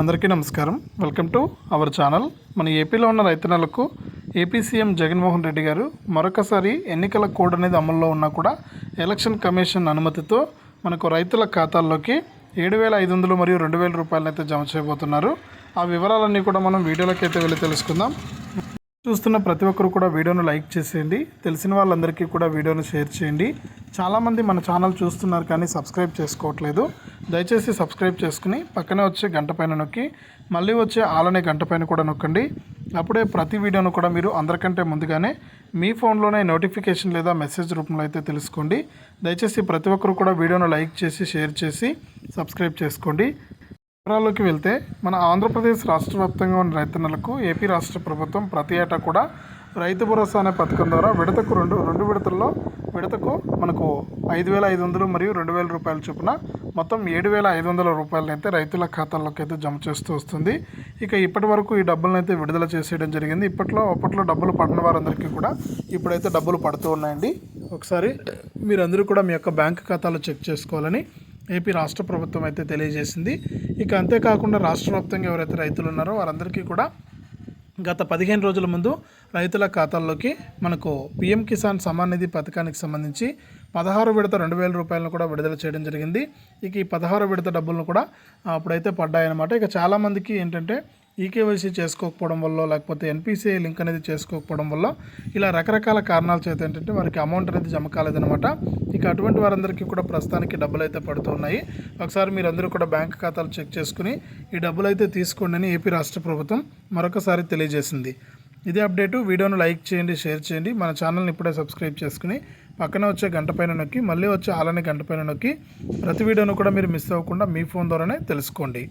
అందరికీ నమస్కారం. Welcome to our channel. మన ఏపీలో ఉన్న రైతన్నలకు ఏపీ సీఎం జగన్మోహన్ రెడ్డి గారు మరొకసారి ఎన్నికల కోడ్ అనేది అమల్లో ఉన్నా కూడా ఎలక్షన్ కమిషన్ అనుమతితో మనకు రైతుల ఖాతాల్లోకి ఏడు వేల ఐదు వందలు మరియు రెండు వేల రూపాయలను అయితే జమ చేయబోతున్నారు. ఆ వివరాలన్నీ కూడా మనం వీడియోలోకి అయితే వెళ్ళి తెలుసుకుందాం. చూస్తున్న ప్రతి ఒక్కరు కూడా వీడియోను లైక్ చేసేయండి. తెలిసిన వాళ్ళందరికీ కూడా వీడియోను షేర్ చేయండి. చాలామంది మన ఛానల్ చూస్తున్నారు కానీ సబ్స్క్రైబ్ చేసుకోవట్లేదు. దయచేసి సబ్స్క్రైబ్ చేసుకుని పక్కనే వచ్చే గంట పైన నొక్కి మళ్ళీ వచ్చే ఆలనే గంట పైన కూడా నొక్కండి. అప్పుడే ప్రతి వీడియోను కూడా మీరు అందరికంటే ముందుగానే మీ ఫోన్లోనే నోటిఫికేషన్ లేదా మెసేజ్ రూపంలో అయితే తెలుసుకోండి. దయచేసి ప్రతి ఒక్కరు కూడా వీడియోను లైక్ చేసి షేర్ చేసి సబ్స్క్రైబ్ చేసుకోండి. వివరాల్లోకి వెళ్తే మన ఆంధ్రప్రదేశ్ రాష్ట్ర వ్యాప్తంగా ఉన్న రైతన్నలకు ఏపీ రాష్ట్ర ప్రభుత్వం ప్రతి ఏటా కూడా రైతు భరోసా అనే పథకం ద్వారా విడతకు రెండు రెండు విడతల్లో విడతకు మనకు ఐదు వేల ఐదు వందలు మరియు రెండు వేల రూపాయల చొప్పున మొత్తం ఏడు వేల ఐదు వందల రూపాయలను అయితే రైతుల ఖాతాల్లోకి అయితే జమ చేస్తూ వస్తుంది. ఇక ఇప్పటి వరకు ఈ డబ్బులను అయితే విడుదల చేసేయడం జరిగింది. ఇప్పట్లో అప్పట్లో డబ్బులు పడిన వారందరికీ కూడా ఇప్పుడైతే డబ్బులు పడుతూ ఉన్నాయండి. ఒకసారి మీరందరూ కూడా మీ యొక్క బ్యాంక్ ఖాతాలో చెక్ చేసుకోవాలని ఏపీ రాష్ట్ర ప్రభుత్వం అయితే తెలియజేసింది. ఇక అంతేకాకుండా రాష్ట్ర వ్యాప్తంగా ఎవరైతే రైతులు ఉన్నారో వారందరికీ కూడా గత పదిహేను రోజుల ముందు రైతుల ఖాతాల్లోకి మనకు పిఎం కిసాన్ సమాన్ నిధి పథకానికి సంబంధించి పదహారు విడత రెండు వేల రూపాయలను కూడా విడుదల చేయడం జరిగింది. ఇక ఈ పదహారు విడత డబ్బులను కూడా అప్పుడైతే పడ్డాయన్నమాట. ఇక చాలామందికి ఏంటంటే ఈకేవైసీ చేసుకోకపోవడం వల్ల లేకపోతే ఎన్పిసిఐ లింక్ అనేది చేసుకోకపోవడం వల్ల ఇలా రకరకాల కారణాల చేత ఏంటంటే వారికి అమౌంట్ అనేది జమ కాలేదనమాట ఇక అటువంటి వారందరికీ కూడా ప్రస్తుతానికి డబ్బులు అయితే పడుతున్నాయి ఒకసారి మీరందరూ కూడా బ్యాంక్ ఖాతాలు చెక్ చేసుకుని ఈ డబ్బులు అయితే తీసుకోండి అని ఏపీ రాష్ట్ర ప్రభుత్వం మరొకసారి తెలియజేసింది. ఇదే అప్డేటు. వీడియోను లైక్ చేయండి షేర్ చేయండి. మన ఛానల్ని ఇప్పుడే సబ్స్క్రైబ్ చేసుకుని పక్కన వచ్చే గంట పైన నొక్కి మళ్ళీ వచ్చే ఆలని గంట పైన నొక్కి ప్రతి వీడియోను కూడా మీరు మిస్ అవ్వకుండా మీ ఫోన్ ద్వారానే తెలుసుకోండి.